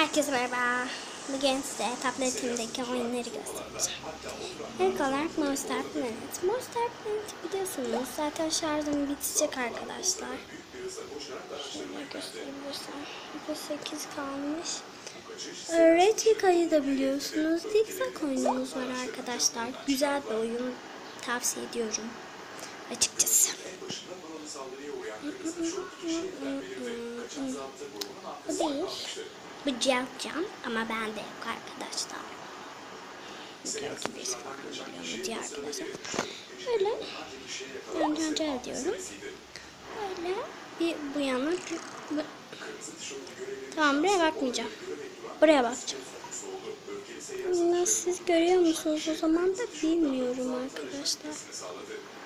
Herkese merhaba. Bugün size tabletimdeki oyunları göstereceğim. İlk olarak Monster Planet. Monster Planet biliyorsunuz zaten şarjım bitecek arkadaşlar. Şöyle gösterebilirsem. Bu 8 kalmış. Retrika'yı da biliyorsunuz. Zigzag oyunumuz var arkadaşlar. Güzel bir oyun. Tavsiye ediyorum. Açıkçası. Bu değil. Bu Jump Jump ama bende yok arkadaşlar. Belki arkadaşlar. Böyle ben rica ediyorum. Böyle bir bu yana bu. Tamam buraya bakmayacağım. Buraya bakacağım. Nasıl siz görüyor musunuz o zaman da bilmiyorum arkadaşlar.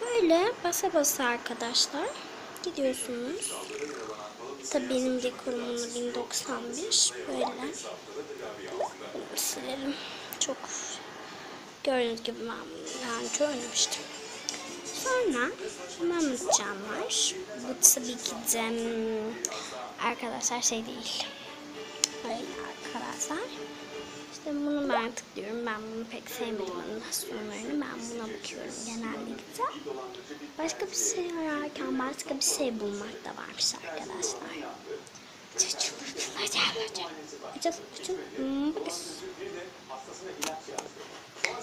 Böyle basa basa arkadaşlar gidiyorsunuz. Tabii benim dekorumunu 1091 böyle. Silelim. Çok gördüğünüz gibi ben daha önce oynamıştım. Sonra bunu anlatacağım var. Bu tabii ki de hmm, arkadaşlar şey değil. Böyle arkadaşlar. İşte bunu ben tıklıyorum. Ben bunu pek sevmedim animasyonlarını. Ben buna bakıyorum genellikle. Başka bir şey ararken başka bir şey bulmak da varmış arkadaşlar.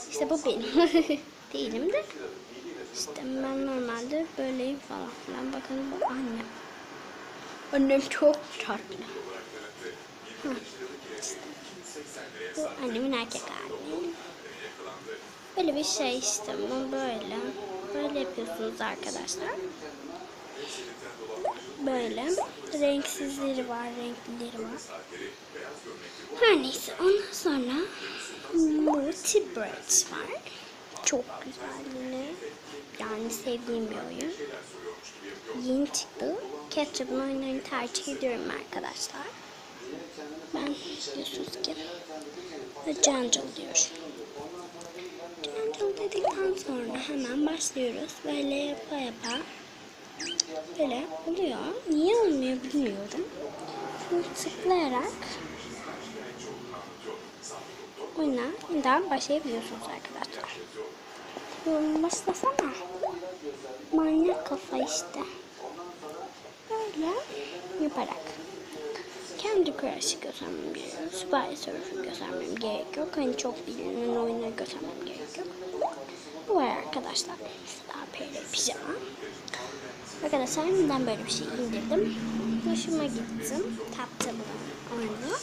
İşte bu benim. Değilim de. İşte ben normalde böyleyim falan filan. Bakın bu annem. Annem çok tatlı. Bu annemin erkek hali. Böyle bir şey işte bu böyle. Böyle yapıyorsunuz arkadaşlar. Böyle. Renksizleri var, renklileri var. Her neyse ondan sonra Multi Birds var. Çok güzel yine. Yani sevdiğim bir oyun. Yeni çıktı. Ketchup'ın oyunlarını tercih ediyorum arkadaşlar. Ben biliyorsunuz ki Jungle diyor. Dedikten sonra hemen başlıyoruz. Böyle yapa yapa böyle oluyor. Niye olmuyor bilmiyorum. Şimdi tıklayarak oyuna yeniden başlayabiliyorsunuz arkadaşlar. Başlasana. Manyak kafa işte. Böyle yaparak kendi Crash'ı göstermem gerekiyor. Spy Surfer'ı göstermem gerek yok. Hani çok bilinen oyunları göstermem gerek yok. Bu var arkadaşlar. Mesela Peri Pijama. Arkadaşlar neden böyle bir şey indirdim? Hoşuma gittim. Tapta bu oyunu.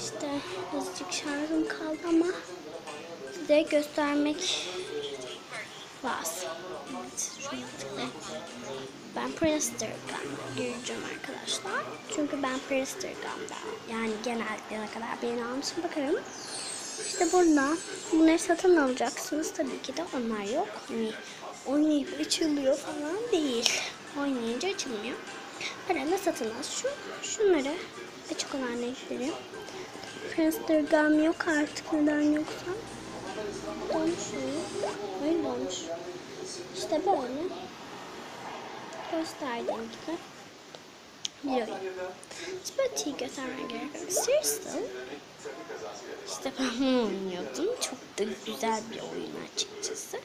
İşte azıcık şarjım kaldı ama size göstermek lazım. Evet. Ben Prestergam gireceğim arkadaşlar. Çünkü ben Prestergam'da yani genellikle ne kadar beğeni almışım bakarım. İşte burada bunları satın alacaksınız. Tabii ki de onlar yok. Hani oynayıp açılıyor falan değil. Oynayınca açılmıyor. Parayla satın al. Şu, şunları açık olan renkleri. Prestergam yok artık neden yoksa. Olmuş mu? Öyle olmuş. İşte böyle gösterdiğim gibi bir oyun. Spotify göstermen gerekiyor. Seriously? İşte ben bunu oynuyordum. Çok da güzel bir oyun açıkçası.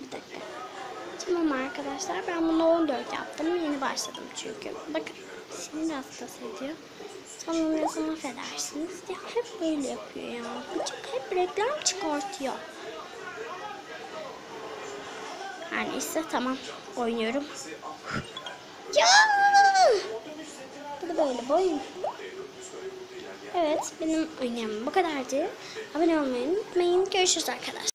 Bir dakika. Tamam arkadaşlar ben bunu 14 yaptım. Yeni başladım çünkü. Bakın sinir hastası ediyor. Sanırım affedersiniz. Ya hep böyle yapıyor ya. Hep reklam çıkartıyor. Her neyse tamam oynuyorum. Bu da böyle oyun. Evet benim oyunum bu kadardı. Abone olmayı unutmayın. Görüşürüz arkadaşlar.